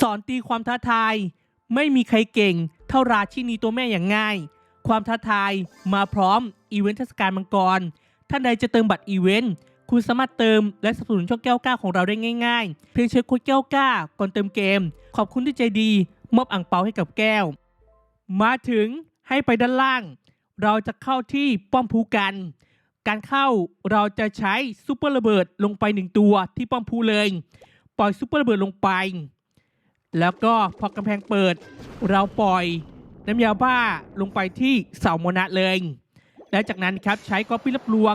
สอนตีความท้าทาย ไม่มีใครเก่ง เท่าราชินีตัวแม่อย่างง่าย ความท้าทายมาพร้อมอีเวนต์เทศกาลมังกร ท่านใดจะเติมบัตรอีเวนต์คุณสามารถเติมและสนับสนุนช่องแก้วกล้าของเราได้ง่ายๆ เพียงใช้โค้ดแก้วกล้าก่อนเติมเกม ขอบคุณที่ใจดี มอบอ่างเปาให้กับแก้ว มาถึงให้ไปด้านล่าง เราจะเข้าที่ป้อมพูกัน การเข้าเราจะใช้ซูเปอร์ระเบิดลงไปหนึ่งตัวที่ป้อมพูเลย ปล่อยซูเปอร์ระเบิดลงไป แล้วก็พอกำแพงเปิด เราปล่อยน้ำยาบ้าลงไปที่เสาโมนะเลย และจากนั้นครับใช้ก๊อปปี้รับลวง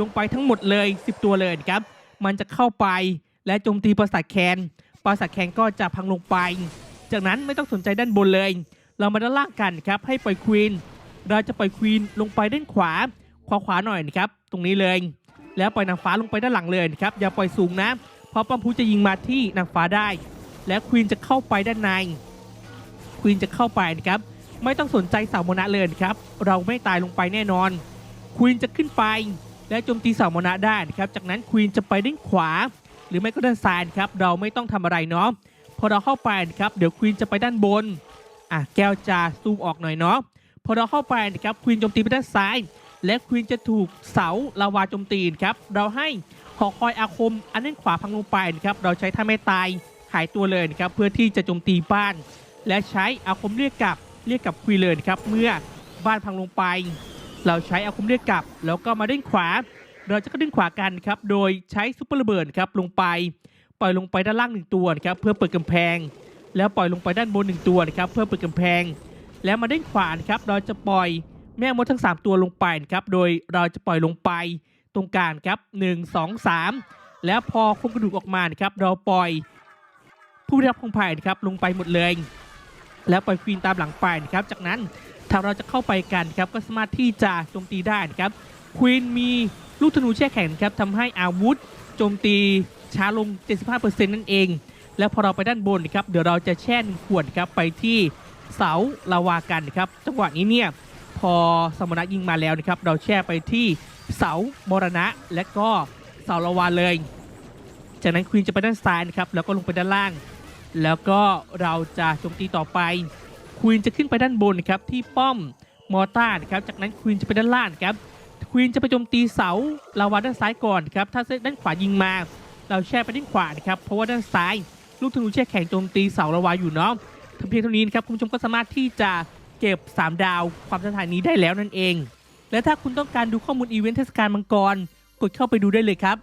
ลงไปทั้งหมดเลย 10 ตัวเลยครับ มันจะเข้าไปและโจมตีปราสาทแคนปราสาทแคนก็จะพังลงไป จากนั้นไม่ต้องสนใจด้านบนเลย เรามาด้านล่างกันครับให้ปล่อยควีนเราจะปล่อยควีนลงไปด้านขวา ขวาขวาหน่อยนะครับ ตรงนี้เลย แล้วปล่อยนางฟ้าลงไปด้านหลังเลยครับอย่าปล่อยสูงนะ เพราะปั๊มพูจะยิงมาที่นางฟ้าได้ และควีนจะเข้าไปด้านในควีนจะเข้าไปนะครับ ไม่ต้องสนใจเสาโมนะเลยนะครับ เราไม่ตายลงไปแน่นอนควีนจะขึ้นไป และโจมตีเสาโมนะได้นะครับ จากนั้นควีนจะไปด้านขวา หรือไม่ก็ด้านซ้ายครับ เราไม่ต้องทำอะไรเนาะพอเราเข้าไปนะครับเดี๋ยวควีนจะไปด้านบนอะแก้วจะซูมออกหน่อยเนาะพอเราเข้าไปนะครับควีนโจมตีไปด้านซ้าย และควีนจะถูกเสาลาวาโจมตีนครับ เราให้หอคอยอาคมอันด้นขวาพังลงไปนะครับ เราใช้ท่าไม่ตายายตัวเลยนะครับเพื่อที่จะโจมตีบ้าน และใช้อาคมเรียกกลับเรียกกลับควีนเลยนะครับเมื่อบ้านพังลงไป เราใช้อาคมเรียกกลับ แล้วก็มาด้านขวา เราจะก็ดึงขวากันครับโดยใช้ซุปเปอร์ระเบิดครับลงไป ปล่อยลงไปด้านล่างหนึ่งตัวนะครับเพื่อเปิดกำแพง แล้วปล่อยลงไปด้านบนหนึ่งตัวนะครับเพื่อเปิดกำแพง แล้วมาด้านขวานครับเราจะปล่อยแม่มดทั้ง 3 ตัวลงไปครับโดยเราจะปล่อยลงไปตรงกลางครับ 1 2 3 แล้วพอโครงกระดูกออกมาครับเราปล่อย ผู้ได้รับพงภัยนะครับลงไปหมดเลย แล้วปล่อยควีนตามหลังไปนะครับจากนั้นถ้าเราจะเข้าไปกันครับก็สามารถที่จะโจมตีได้นะครับควีนมีลูกธนูแช่แข็งครับทำให้อาวุธโจมตีช้าลง 75%นั่นเอง แล้วพอเราไปด้านบนนะครับเดี๋ยวเราจะแช่หนึ่งขวดครับไปที่เสาลาวากันนะครับจังหวะนี้เนี่ยพอสมณะยิงมาแล้วนะครับ เราแช่ไปที่เสามรณะและก็เสาลาวาเลย จากนั้นควีนจะไปด้านซ้ายนะครับแล้วก็ลงไปด้านล่าง แล้วก็เราจะโจมตีต่อไปควีนจะขึ้นไปด้านบนครับที่ป้อมมอร์ต้านะครับจากนั้นควีนจะไปด้านล่างครับควีนจะไปโจมตีเสาลาวาด้านซ้ายก่อนครับถ้าด้านขวายิงมา เราแช่ไปด้านขวานะครับเพราะว่าด้านซ้าย ลูกธนูแช่แข็งโจมตีเสาลาวาอยู่เนาะทำเพียงเท่านี้นครับคุณผู้ชมก็สามารถที่จะเก็บ 3 ดาวความท้าทายนี้ได้แล้วนั่นเอง และถ้าคุณต้องการดูข้อมูลอีเวนต์เทศกาลมังกร กดเข้าไปดูได้เลยครับ